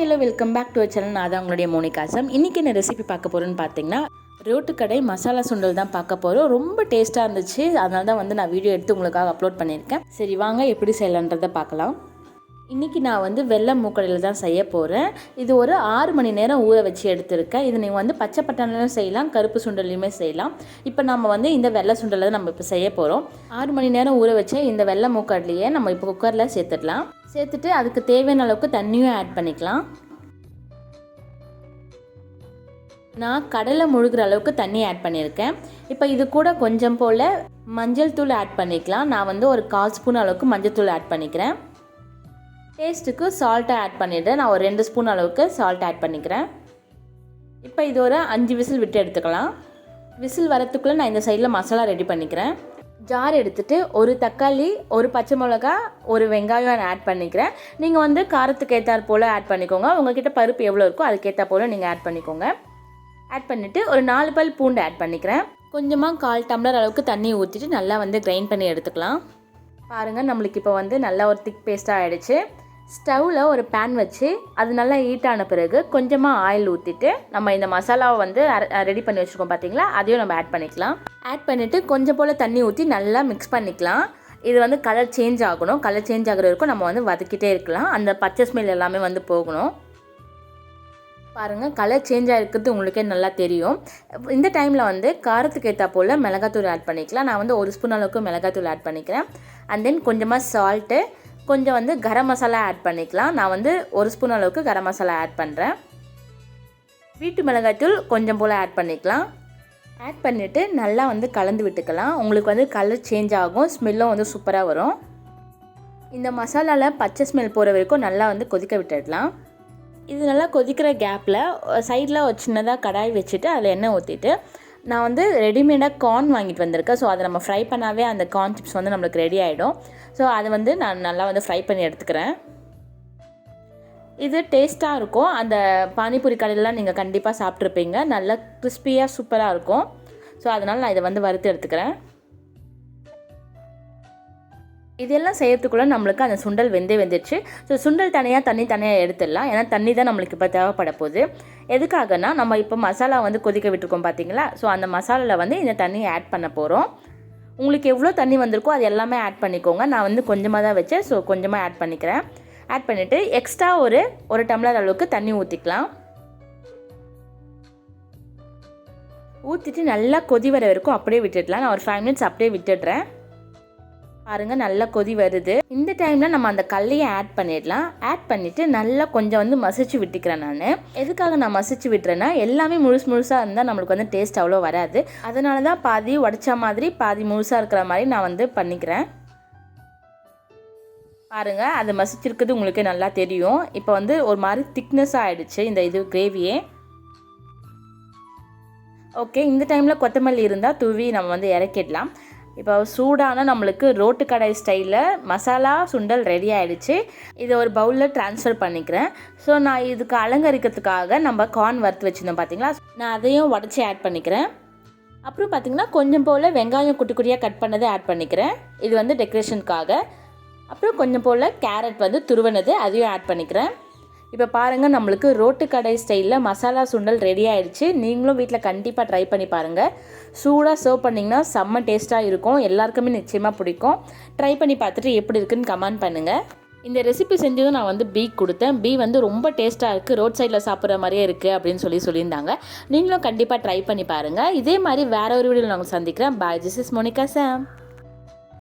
Hi hello welcome back to channel. நான் தான் உங்களுடைய மோனிகாசம் இன்றைக்கி என்ன ரெசிபி பார்க்க போகிறேன்னு பார்த்தீங்கன்னா ரோட்டு கடை மசாலா சுண்டல் தான் பார்க்க போகிறோம் ரொம்ப டேஸ்ட்டாக இருந்துச்சு. அதனால தான் வந்து நான் வீடியோ எடுத்து உங்களுக்காக அப்லோட் பண்ணியிருக்கேன். சரி வாங்க எப்படி செய்யலான்றதை பார்க்கலாம். இன்றைக்கி நான் வந்து வெள்ளை மூக்கடையில் தான் செய்ய போகிறேன் இது ஒரு ஆறு மணி நேரம் ஊற வச்சு எடுத்திருக்கேன். இது நீங்கள் வந்து பச்சை பட்டாணிலையும் செய்யலாம் கருப்பு சுண்டல்லையுமே செய்யலாம். இப்போ நம்ம வந்து இந்த வெள்ளை சுண்டலை தான் நம்ம இப்போ செய்ய போகிறோம் ஆறு மணி நேரம் ஊற வச்ச இந்த வெள்ளை மூக்கடலையே நம்ம இப்போ குக்கரில் சேர்த்துடலாம். சேர்த்துட்டு அதுக்கு தேவையான அளவுக்கு தண்ணியும் ஆட் பண்ணிக்கலாம். நான் கடலை முழுகிற அளவுக்கு தண்ணி ஆட் பண்ணியிருக்கேன். இப்போ இது கூட கொஞ்சம் போல் மஞ்சள் தூள் ஆட் பண்ணிக்கலாம். நான் வந்து ஒரு கால் ஸ்பூன் அளவுக்கு மஞ்சள் தூள் ஆட் பண்ணிக்கிறேன். டேஸ்ட்டுக்கு சால்ட்டை ஆட் பண்ணிவிட்டு நான் ஒரு ரெண்டு ஸ்பூன் அளவுக்கு சால்ட் ஆட் பண்ணிக்கிறேன். இப்போ இது ஒரு அஞ்சு விசில் விட்டு எடுத்துக்கலாம். விசில் வரத்துக்குள்ளே நான் இந்த சைடில் மசாலா ரெடி பண்ணிக்கிறேன். ஜார் எடுத்துகிட்டு ஒரு தக்காளி ஒரு பச்சை மிளகா ஒரு வெங்காயம் ஆட் பண்ணிக்கிறேன். நீங்கள் வந்து காரத்துக்கு ஏற்றாற் போல் ஆட் பண்ணிக்கோங்க. உங்கள்கிட்ட பருப்பு எவ்வளோ இருக்கோ அதுக்கேற்ற போல் நீங்கள் ஆட் பண்ணிக்கோங்க. ஆட் பண்ணிவிட்டு ஒரு நாலு பல் பூண்டு ஆட் பண்ணிக்கிறேன். கொஞ்சமாக கால் டம்ளர் அளவுக்கு தண்ணி ஊற்றிட்டு நல்லா வந்து கிரைண்ட் பண்ணி எடுத்துக்கலாம். பாருங்கள் நம்மளுக்கு இப்போ வந்து நல்லா ஒரு திக் பேஸ்ட்டாக ஆகிடுச்சு ஸ்டவ்வில் ஒரு பேன் வச்சு அது நல்லா ஹீட்டான பிறகு கொஞ்சமாக ஆயில் ஊற்றிட்டு நம்ம இந்த மசாலாவை வந்து ரெடி பண்ணி வச்சுருக்கோம் பார்த்தீங்களா அதையும் நம்ம ஆட் பண்ணிக்கலாம். ஆட் பண்ணிவிட்டு கொஞ்சம் போல் தண்ணி ஊற்றி நல்லா மிக்ஸ் பண்ணிக்கலாம். இது வந்து கலர் சேஞ்ச் ஆகணும். கலர் சேஞ்ச் ஆகிற வரைக்கும் நம்ம வந்து வதக்கிட்டே இருக்கலாம். அந்த பச்சை ஸ்மெல் எல்லாமே வந்து போகணும். பாருங்கள் கலர் சேஞ்ச் ஆகிருக்கிறது உங்களுக்கே நல்லா தெரியும். இந்த டைமில் வந்து காரத்துக்கு ஏற்றா போல் மிளகாத்தூள் ஆட் பண்ணிக்கலாம். நான் வந்து ஒரு ஸ்பூன் அளவுக்கு மிளகாத்தூள் ஆட் பண்ணிக்கிறேன். அண்ட் தென் கொஞ்சமாக சால்ட்டு கொஞ்சம் வந்து கரம் மசாலா ஆட் பண்ணிக்கலாம். நான் வந்து ஒரு ஸ்பூன் அளவுக்கு கரம் மசாலா ஆட் பண்ணுறேன் வீட்டு மிளகாய்த்தூள் கொஞ்சம் போல் ஆட் பண்ணிக்கலாம். ஆட் பண்ணிவிட்டு நல்லா வந்து கலந்து விட்டுக்கலாம். உங்களுக்கு வந்து கலர் சேஞ்ச் ஆகும். ஸ்மெல்லும் வந்து சூப்பராக வரும். இந்த மசாலாவில் பச்சை ஸ்மெல் போகிற வரைக்கும் நல்லா வந்து கொதிக்க விட்டுடலாம். இது நல்லா கொதிக்கிற கேப்பில் சைடில் ஒரு சின்னதாக கடாய் வச்சுட்டு அதில் எண்ணெய் ஊற்றிட்டு நான் வந்து ரெடிமேடாக கார்ன் வாங்கிட்டு வந்திருக்கேன். ஸோ அதை நம்ம ஃப்ரை பண்ணாவே அந்த கார்ன் சிப்ஸ் வந்து நம்மளுக்கு ரெடி ஆகிடும் ஸோ அதை வந்து நான் நல்லா வந்து ஃப்ரை பண்ணி எடுத்துக்கிறேன். இது டேஸ்ட்டாக இருக்கும். அந்த பானிபூரி கடையிலலாம் நீங்கள் கண்டிப்பாக சாப்பிட்ருப்பீங்க நல்லா கிறிஸ்பியாக சூப்பராக இருக்கும். ஸோ அதனால் நான் இதை வந்து வறுத்து எடுத்துக்கிறேன். இதெல்லாம் செய்யறதுக்குள்ளே நம்மளுக்கு அந்த சுண்டல் வெந்தே வெந்துடுச்சு ஸோ சுண்டல் தனியாக தண்ணி தனியாக எடுத்துடலாம். ஏன்னா தண்ணி தான் நம்மளுக்கு இப்போ தேவைப்பட போகுது. எதுக்காகனா நம்ம இப்போ மசாலா வந்து கொதிக்க விட்டுருக்கோம் பார்த்தீங்களா ஸோ அந்த மசாலாவில் வந்து இந்த தண்ணியை ஆட் பண்ண போகிறோம் உங்களுக்கு எவ்வளோ தண்ணி வந்திருக்கோ அது எல்லாமே ஆட் பண்ணிக்கோங்க. நான் வந்து கொஞ்சமாக தான் வச்சேன். ஸோ கொஞ்சமாக ஆட் பண்ணிக்கிறேன். ஆட் பண்ணிவிட்டு எக்ஸ்ட்ரா ஒரு ஒரு டம்ளர் அளவுக்கு தண்ணி ஊற்றிக்கலாம் ஊற்றிட்டு நல்லா கொதி வர வரைக்கும் அப்படியே விட்டுடலாம். நான் ஒரு ஃபைவ் மினிட்ஸ் அப்படியே விட்டுடுறேன். பாருங்கள் நல்லா கொதி வருது. இந்த டைமில் நம்ம அந்த கல்லையை ஆட் பண்ணிடலாம். ஆட் பண்ணிவிட்டு நல்லா கொஞ்சம் வந்து மசிச்சு விட்டுக்கிறேன் நான். எதுக்காக நான் மசிச்சு விட்டுறேன்னா எல்லாமே முழுசு முழுசாக இருந்தால் நம்மளுக்கு வந்து டேஸ்ட் அவ்வளோ வராது. அதனால தான் பாதி உடச்ச மாதிரி பாதி முழுசாக இருக்கிற மாதிரி நான் வந்து பண்ணிக்கிறேன். பாருங்கள் அது மசிச்சிருக்கிறது உங்களுக்கு நல்லா தெரியும். இப்போ வந்து ஒரு மாதிரி திக்னஸ் ஆகிடுச்சு இந்த இது கிரேவியே ஓகே இந்த டைமில் கொத்தமல்லி இருந்தால் தூவி நம்ம வந்து இறக்கிடலாம். இப்போ சூடான நம்மளுக்கு ரோட்டு கடை ஸ்டைலில் மசாலா சுண்டல் ரெடி ஆகிடுச்சு இதை ஒரு பவுலில் ட்ரான்ஸ்ஃபர் பண்ணிக்கிறேன். ஸோ நான் இதுக்கு அலங்கரிக்கிறதுக்காக நம்ம கார்ன் வறுத்து வச்சுருந்தோம் பார்த்தீங்களா நான் அதையும் உடச்சி ஆட் பண்ணிக்கிறேன். அப்புறம் பார்த்திங்கன்னா கொஞ்சம் போல் வெங்காயம் குட்டி குட்டியாக கட் பண்ணதை ஆட் பண்ணிக்கிறேன். இது வந்து டெக்கரேஷனுக்காக அப்புறம் கொஞ்சம் போல் கேரட் வந்து துருவனது அதையும் ஆட் பண்ணிக்கிறேன். இப்போ பாருங்கள் நம்மளுக்கு ரோட்டு கடை ஸ்டைலில் மசாலா சுண்டல் ரெடி ஆயிடுச்சு. நீங்களும் வீட்டில் கண்டிப்பாக ட்ரை பண்ணி பாருங்கள் சூடாக சர்வ் பண்ணிங்கன்னா செம்ம டேஸ்ட்டாக இருக்கும். எல்லாருக்குமே நிச்சயமாக பிடிக்கும். ட்ரை பண்ணி பார்த்துட்டு எப்படி இருக்குன்னு கமெண்ட் பண்ணுங்கள் இந்த ரெசிபி செஞ்சதும் நான் வந்து பீ கொடுத்தேன். பீ வந்து ரொம்ப டேஸ்ட்டாக இருக்குது ரோட் சைடில் சாப்பிட்ற மாதிரியே இருக்குது அப்படின்னு சொல்லி சொல்லியிருந்தாங்க. நீங்களும் கண்டிப்பாக ட்ரை பண்ணி பாருங்கள் இதே மாதிரி வேற ஒரு வீடியோவில் நாங்கள் சந்திக்கிறேன். Bye this is Monica Sam